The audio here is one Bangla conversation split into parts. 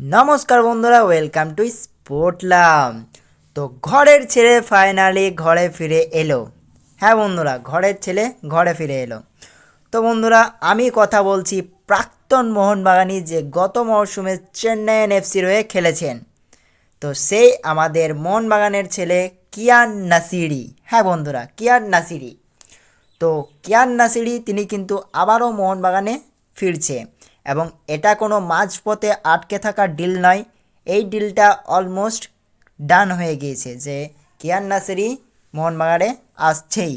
নমস্কার বন্ধুরা ওয়েলকাম টু স্পোর্টলাম তো ঘরের ছেলে ফাইনালি ঘরে ফিরে এলো। হ্যাঁ বন্ধুরা, ঘরের ছেলে ঘরে ফিরে এলো। তো বন্ধুরা, আমি কথা বলছি প্রাক্তন মোহনবাগানি যে গত মরশুমে চেন্নাইয়েন এফসির হয়ে খেলেছেন। তো সেই আমাদের মোহনবাগানের ছেলে কিয়ান নাসিরি। হ্যাঁ বন্ধুরা, কিয়ান নাসিরি। তো কিয়ান নাসিরি, তিনি কিন্তু আবারও মোহনবাগানে ফিরছে। এবং এটা কোনো মাঝপথে আটকে থাকা ডিল নয়। এই ডিলটা অলমোস্ট ডান হয়ে গিয়েছে যে কিয়ান নাসিরি মোহনবাগানে আসছেই।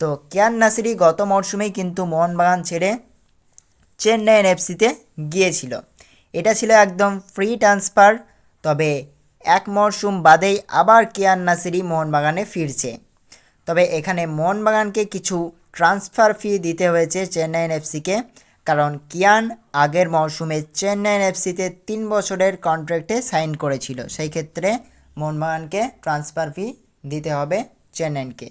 তো কিয়ান নাসিরি গত মরশুমেই কিন্তু মোহনবাগান ছেড়ে চেন্নাইয়ের এফসিতে গিয়েছিল। এটা ছিল একদম ফ্রি ট্রান্সফার তবে এক মরশুম বাদেই আবার কিয়ান নাসিরি মোহনবাগানে ফিরছে। তবে এখানে মোহনবাগানকে কিছু ট্রান্সফার ফি দিতে হয়েছে চেন্নাইয়ের এফসিকে কারণ কিয়ান আগের মরশুমে চেন্নাইয়ের এফসিতে তিন বছরের কন্ট্রাক্টে সাইন করেছিল। সেই ক্ষেত্রে মোহনবাগানকে ট্রান্সফার ফি দিতে হবে চেন্নাইনকে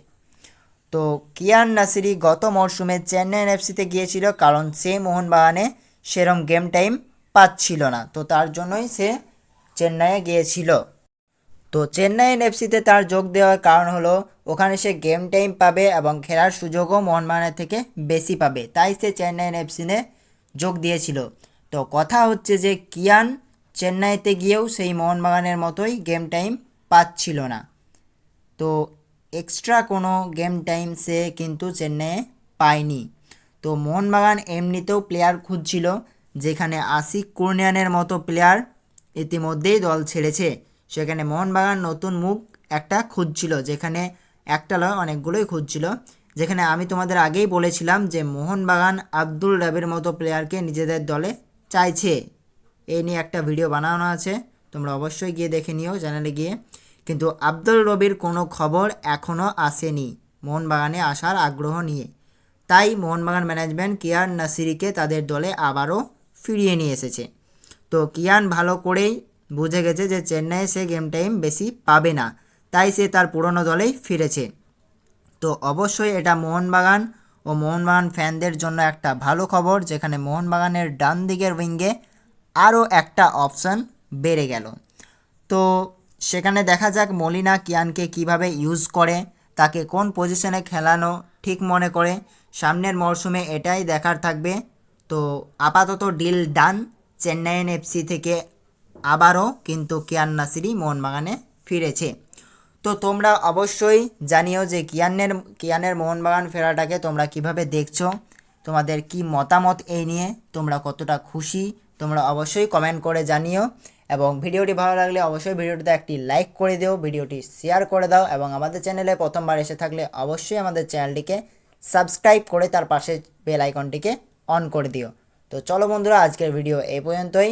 তো কিয়ান নাসিরি গত মরশুমে চেন্নাইয়ের এফসিতে গিয়েছিল কারণ সে মোহনবাগানে সেরম গেম টাইম পাচ্ছিল না। তো তার জন্যই সে চেন্নাইয়ে গিয়েছিল। তো চেন্নাইয়ের এফসিতে তার যোগ দেওয়ার কারণ হলো, ওখানে সে গেম টাইম পাবে এবং খেলার সুযোগও মোহনবাগানের থেকে বেশি পাবে। তাই সে চেন্নাইয়ের এফসিনে যোগ দিয়েছিল। তো কথা হচ্ছে যে, কিয়ান চেন্নাইতে গিয়েও সেই মোহনবাগানের মতোই গেম টাইম পাচ্ছিল না। তো এক্সট্রা কোনো গেম টাইম সে কিন্তু চেন্নাইয়ে পায়নি। তো মোহনবাগান এমনিতেও প্লেয়ার খুঁজছিল, যেখানে আশিক কুর্নিয়ানের মতো প্লেয়ার ইতিমধ্যেই দল ছেড়েছে। সেখানে মোহনবাগান নতুন মুখ একটা খুঁজছিল, যেখানে একটা নয় অনেকগুলোই খুঁজছিল। যেখানে আমি তোমাদের আগেই বলেছিলাম যে মোহনবাগান আব্দুল রাবির মতো প্লেয়ারকে নিজেদের দলে চাইছে। এই নিয়ে একটা ভিডিও বানানো আছে, তোমরা অবশ্যই গিয়ে দেখে নিও চ্যানেলে গিয়ে। কিন্তু আব্দুল রবির কোনো খবর এখনও আসেনি মোহনবাগানে আসার আগ্রহ নিয়ে। তাই মোহনবাগান ম্যানেজমেন্ট কিয়ান নাসিরিকে তাদের দলে আবারও ফিরিয়ে নিয়ে এসেছে। তো কিয়ান ভালো করেই বুঝে গেছে যে চেন্নাইয়ে সে গেম টাইম বেশি পাবে না। তাই সে তার পুরনো দলেই ফিরেছে। তো অবশ্যই এটা মোহনবাগান ও মোহনবাগান ফ্যানদের জন্য একটা ভালো খবর, যেখানে মোহনবাগানের ডান দিকের উইঙ্গে আরও একটা অপশান বেড়ে গেল। তো সেখানে দেখা যাক মলিনা কিয়ানকে কীভাবে ইউজ করে, তাকে কোন পজিশনে খেলানো ঠিক মনে করে। সামনের মরশুমে এটাই দেখার থাকবে। তো আপাতত ডিল ডান চেন্নাইয়েন এফসি থেকে আবারও কিন্তু কিয়ান নাসিরি মোহনবাগানে ফিরেছে। তো তোমরা অবশ্যই জানিও যে কিয়ানের কিয়ানের মোহনবাগান ফেরাটাকে তোমরা কীভাবে দেখছ, তোমাদের কি মতামত এই নিয়ে, তোমরা কতটা খুশি, তোমরা অবশ্যই কমেন্ট করে জানিও। এবং ভিডিওটি ভালো লাগলে অবশ্যই ভিডিওটিতে একটি লাইক করে দিও, ভিডিওটি শেয়ার করে দাও এবং আমাদের চ্যানেলে প্রথমবার এসে থাকলে অবশ্যই আমাদের চ্যানেলটিকে সাবস্ক্রাইব করে তার পাশে বেল আইকনটিকে অন করে দিও। তো চলো বন্ধুরা, আজকের ভিডিও এই পর্যন্তই।